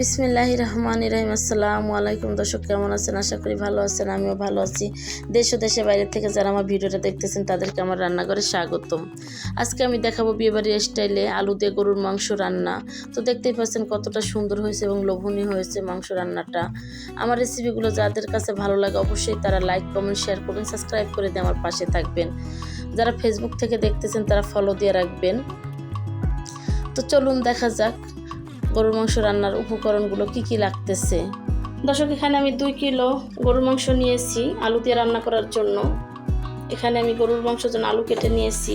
বিসমিল্লাহ রহমান রহিম আসসালামু আলাইকুম দর্শক, কেমন আছেন? আশা করি ভালো আছেন, আমিও ভালো আছি। দেশ ও দেশের বাইরে থেকে যারা আমার ভিডিওটা দেখতেছেন, তাদেরকে আমার রান্নাঘরে স্বাগতম। আজকে আমি দেখাবো বিয়েবাড়ির স্টাইলে আলু দিয়ে গরুর মাংস রান্না। তো দেখতেই পাচ্ছেন কতটা সুন্দর হয়েছে এবং লোভনীয় হয়েছে মাংস রান্নাটা। আমার রেসিপিগুলো যাদের কাছে ভালো লাগে অবশ্যই তারা লাইক কমেন্ট শেয়ার করবেন সাবস্ক্রাইব করে দিয়ে আমার পাশে থাকবেন। যারা ফেসবুক থেকে দেখতেছেন, তারা ফলো দিয়ে রাখবেন। তো চলুন দেখা যাক গরুর মাংস রান্নার উপকরণগুলো কি কি লাগতেছে? দর্শক, এখানে আমি দুই কিলো গরুর মাংস নিয়েছি আলু দিয়ে রান্না করার জন্য। এখানে আমি গরুর মাংসের জন্য আলু কেটে নিয়েছি।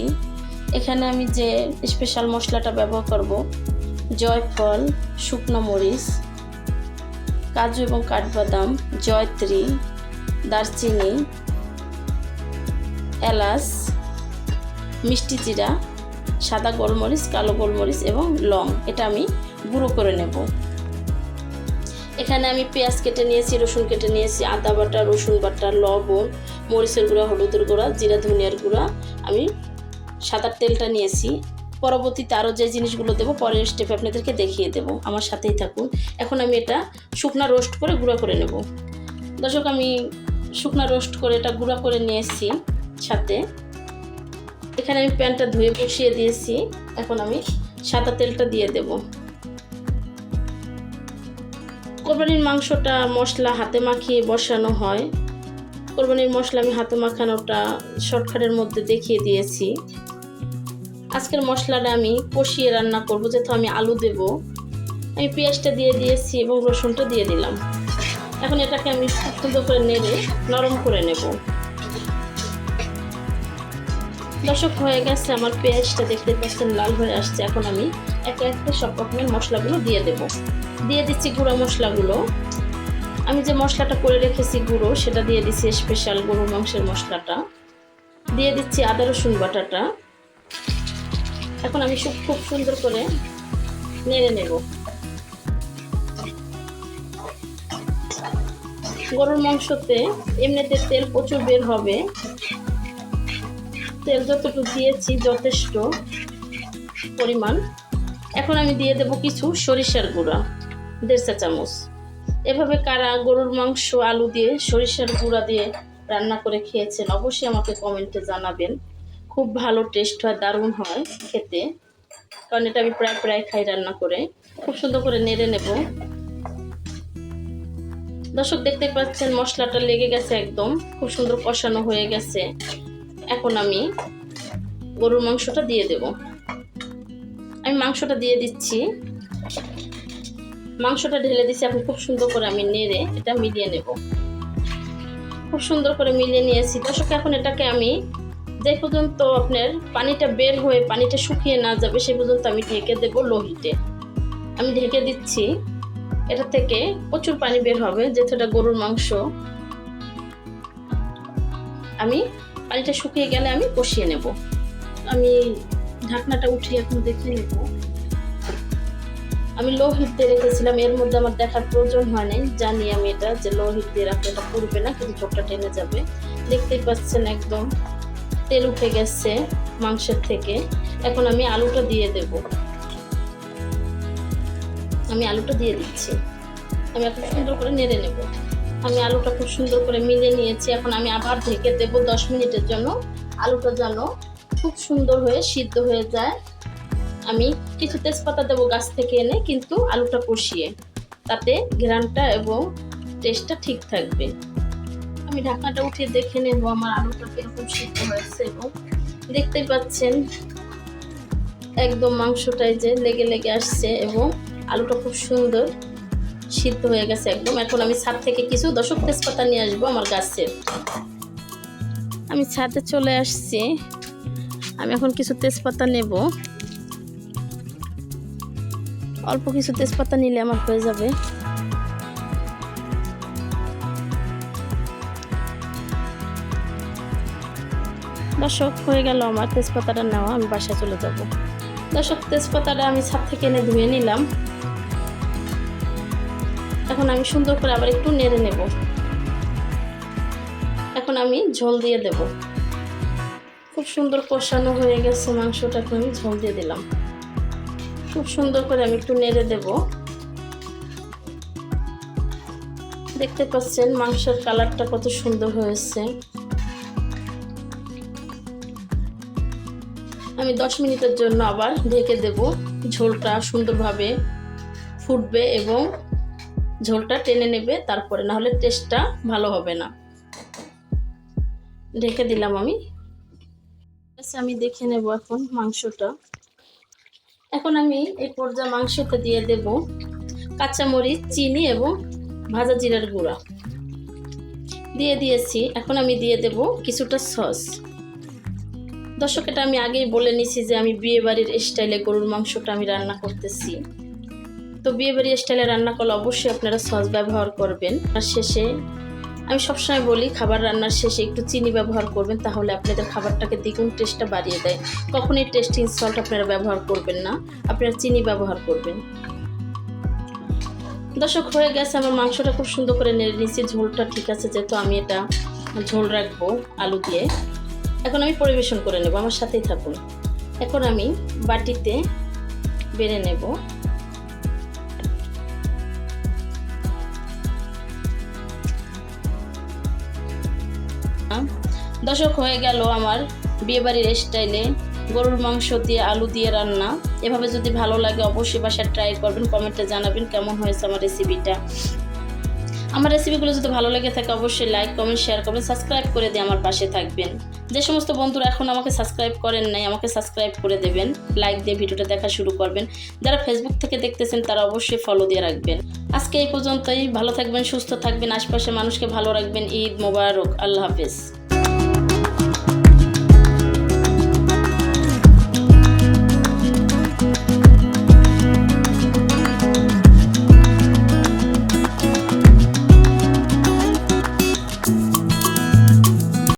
এখানে আমি যে স্পেশাল মশলাটা ব্যবহার করব, জয়ফল, শুকনো মরিচ, কাজু এবং কাঠবাদাম, জয়ত্রী, দারচিনি, এলাচ, মিষ্টি জিরা সাদা গোলমরিচ, কালো গোলমরিচ এবং লং। এটা আমি গুঁড়ো করে নেব। এখানে আমি পেঁয়াজ কেটে নিয়েছি, রসুন কেটে নিয়েছি, আদা বাটা, রসুন বাটা, লবণ, মরিচের গুঁড়া, হলুদের গুঁড়া, জিরা, ধনিয়ার গুঁড়া। আমি সাদার তেলটা নিয়েছি। পরবর্তীতে আরও যে জিনিসগুলো দেবো, পরের স্টেপে আপনাদেরকে দেখিয়ে দেবো। আমার সাথেই থাকুন। এখন আমি এটা শুকনা রোস্ট করে গুঁড়া করে নেব। দর্শক, আমি শুকনা রোস্ট করে এটা গুঁড়া করে নিয়েছি সাথে। এখানে আমি প্যানটা ধুয়ে বসিয়ে দিয়েছি। এখন আমি সাদা তেলটা দিয়ে দেব। কোরবানির মাংসটা মশলা হাতে মাখিয়ে বসানো হয়। কোরবানির মশলা আমি হাতে মাখানোটা শর্টকাটের মধ্যে দেখিয়ে দিয়েছি। আজকের মশলাটা আমি কষিয়ে রান্না করব, যেহেতু আমি আলু দেব। আমি পেঁয়াজটা দিয়ে দিয়েছি এবং রসুনটা দিয়ে দিলাম। এখন এটাকে আমি সুন্দর করে নেড়ে নরম করে নেব। দর্শক, হয়ে গেছে আমার পেঁয়াজটা দেখতে পাচ্ছেন, লাল হয়ে আসছে। এখন আমি একে একে সব রকমের মশলাগুলো দিয়ে দেব। দিয়ে দিচ্ছি গুঁড়ো মশলাগুলো। আমি যে মশলাটা করে রেখেছি গুঁড়ো, সেটা দিয়ে দিচ্ছি স্পেশাল গরুর মাংসের মশলাটা। দিয়ে দিচ্ছি আদা, রসুন বাটাটা। এখন আমি খুব খুব সুন্দর করে নেড়ে নেব। গরুর মাংসতে এমনিতে তেল প্রচুর বের হবে। তেল যতটুকু দিয়েছি যথেষ্ট পরিমাণ। এখন আমি দিয়ে দেব কিছু সরিষার গুঁড়া, দেড় চা চামচ। এভাবে কারা গরুর মাংস, আলু দিয়ে সরিষার গুঁড়া দিয়ে রান্না করে খেয়েছেন, অবশ্যই আমাকে কমেন্টে জানাবেন। খুব ভালো টেস্ট হয়, দারুণ হয় খেতে, কারণ এটা আমি প্রায় প্রায় খাই রান্না করে। খুব সুন্দর করে নেড়ে নেব। দর্শক, দেখতে পাচ্ছেন মশলাটা লেগে গেছে একদম, খুব সুন্দর কষানো হয়ে গেছে। এখন আমি গরুর মাংসটা দিয়ে দেব। আমি মাংসটা দিয়ে দিচ্ছি। মাংসটা ঢেলে দিচ্ছি এখন খুব সুন্দর করে আমি নেড়ে এটা মিলিয়ে নেব। খুব সুন্দর করে মিলিয়ে নিয়েছি। দর্শক, এখন এটাকে আমি যে পর্যন্ত আপনার পানিটা বের হয়ে পানিটা শুকিয়ে না যাবে, সে পর্যন্ত আমি ঢেকে দেব লোহিতে। আমি ঢেকে দিচ্ছি। এটা থেকে প্রচুর পানি বের হবে, যেহেতু এটা গরুর মাংস। আমি পানিটা শুকিয়ে গেলে আমি কষিয়ে নেব। আমি ঢাকনাটা উঠিয়ে এখন দেখে নেব। আমি লো হিট দিয়ে রেখেছিলাম, এর মধ্যে আমার দেখার প্রয়োজন হয় নাই। জানি আমি এটা যে লো হিট দিয়ে রাখলে এটা পুড়বে না, কিন্তু ঝোঁকটা টেনে যাবে। দেখতেই পাচ্ছেন একদম তেল উঠে গেছে মাংসের থেকে। এখন আমি আলুটা দিয়ে দেব। আমি আলুটা দিয়ে দিচ্ছি। আমি এখন সুন্দর করে নেড়ে নেব। আমি আলুটা খুব সুন্দর করে মিলিয়ে নিয়েছি। এখন আমি আবার ঢেকে দেব দশ মিনিটের জন্য। আলুটা যেন খুব সুন্দর হয়ে সিদ্ধ হয়ে যায়। আমি কিছু তেজপাতা দেবো গাছ থেকে এনে, কিন্তু আলুটা কষিয়ে। তাতে ঘ্রানটা এবং টেস্টটা ঠিক থাকবে। আমি ঢাকনাটা উঠিয়ে দেখে নেব আমার আলুটা কীরকম সিদ্ধ হয়েছে এবং দেখতেই পাচ্ছেন একদম মাংসটাই যে লেগে লেগে আসছে এবং আলুটা খুব সুন্দর সিদ্ধ হয়ে গেছে একদম। এখন আমি ছাদ থেকে কিছু দশক তেজপাতা নিয়ে আসব আমার গাছের আমি ছাদে চলে আসছি। আমি এখন কিছু তেজপাতা নেব। অল্প কিছু তেজপাতা নিলে আমার হয়ে যাবে। দর্শক, হয়ে গেল আমার তেজপাতাটা নেওয়া। আমি বাসায় চলে যাব। দর্শক, তেজপাতাটা আমি ছাদ থেকে এনে ধুয়ে নিলাম। এখন আমি সুন্দর করে আবার একটু নেড়ে নেব। এখন আমি ঝোল দিয়ে দেব। খুব সুন্দর কষানো হয়ে গেছে মাংসটা, এখন আমি ঝোল দিয়ে দিলাম। খুব সুন্দর করে আমি একটু নেড়ে দেব। দেখতে পাচ্ছেন মাংসের কালারটা কত সুন্দর হয়েছে। আমি দশ মিনিটের জন্য আবার ঢেকে দেব। ঝোলটা সুন্দরভাবে ফুটবে এবং ঝোলটা টেনে নেবে, তারপরে না হলে টেস্টটা ভালো হবে না। ঢেকে দিলাম আমি। আমি দেখে নেব এখন মাংসটা। এখন আমি এই পর্যায়ে মাংসটা দিয়ে দেব কাঁচামরিচ, চিনি এবং ভাজা জিরার গুঁড়া। দিয়ে দিয়েছি, এখন আমি দিয়ে দেব কিছুটা সস। দর্শক, এটা আমি আগেই বলে নিছি যে আমি বিয়ে বাড়ির স্টাইলে গরুর মাংসটা আমি রান্না করতেছি। তো বিয়ে বাড়ির স্টাইলে রান্না করলে অবশ্যই আপনারা সস ব্যবহার করবেন। আর শেষে আমি সবসময় বলি, খাবার রান্নার শেষে একটু চিনি ব্যবহার করবেন, তাহলে আপনাদের খাবারটাকে দ্বিগুণ টেস্টটা বাড়িয়ে দেয়। কখনোই টেস্টিং সল্ট আপনারা ব্যবহার করবেন না, আপনারা চিনি ব্যবহার করবেন। দর্শক, হয়ে গেছে আমার মাংসটা খুব সুন্দর করে নেড়ে নিয়েছি, ঝোলটা ঠিক আছে, যেহেতু আমি এটা ঝোল রাখব আলু দিয়ে। এখন আমি পরিবেশন করে নেব, আমার সাথেই থাকুন। এখন আমি বাটিতে বেড়ে নেব। দর্শক হয়ে গেল আমার বিয়েবাড়ির স্টাইলে। গরুর মাংস দিয়ে আলু দিয়ে রান্না। এভাবে যদি ভালো লাগে অবশ্যই বাসায় ট্রাই করবেন, কমেন্টে জানাবেন কেমন হয়েছে আমার রেসিপিটা আমার রেসিপিগুলো যদি ভালো লেগে থাকে অবশ্যই লাইক কমেন্ট শেয়ার করবেন সাবস্ক্রাইব করে দিয়ে আমার পাশে থাকবেন। যে সমস্ত বন্ধুরা এখন আমাকে সাবস্ক্রাইব করেন নাই, আমাকে সাবস্ক্রাইব করে দেবেন লাইক দিয়ে ভিডিওটা দেখা শুরু করবেন। যারা ফেসবুক থেকে দেখতেছেন তারা অবশ্যই ফলো দিয়ে রাখবেন। আজকে এই পর্যন্তই, ভালো থাকবেন, সুস্থ থাকবেন, আশপাশের মানুষকে ভালো রাখবেন। ঈদ মোবারক, আল্লাহ হাফেজ।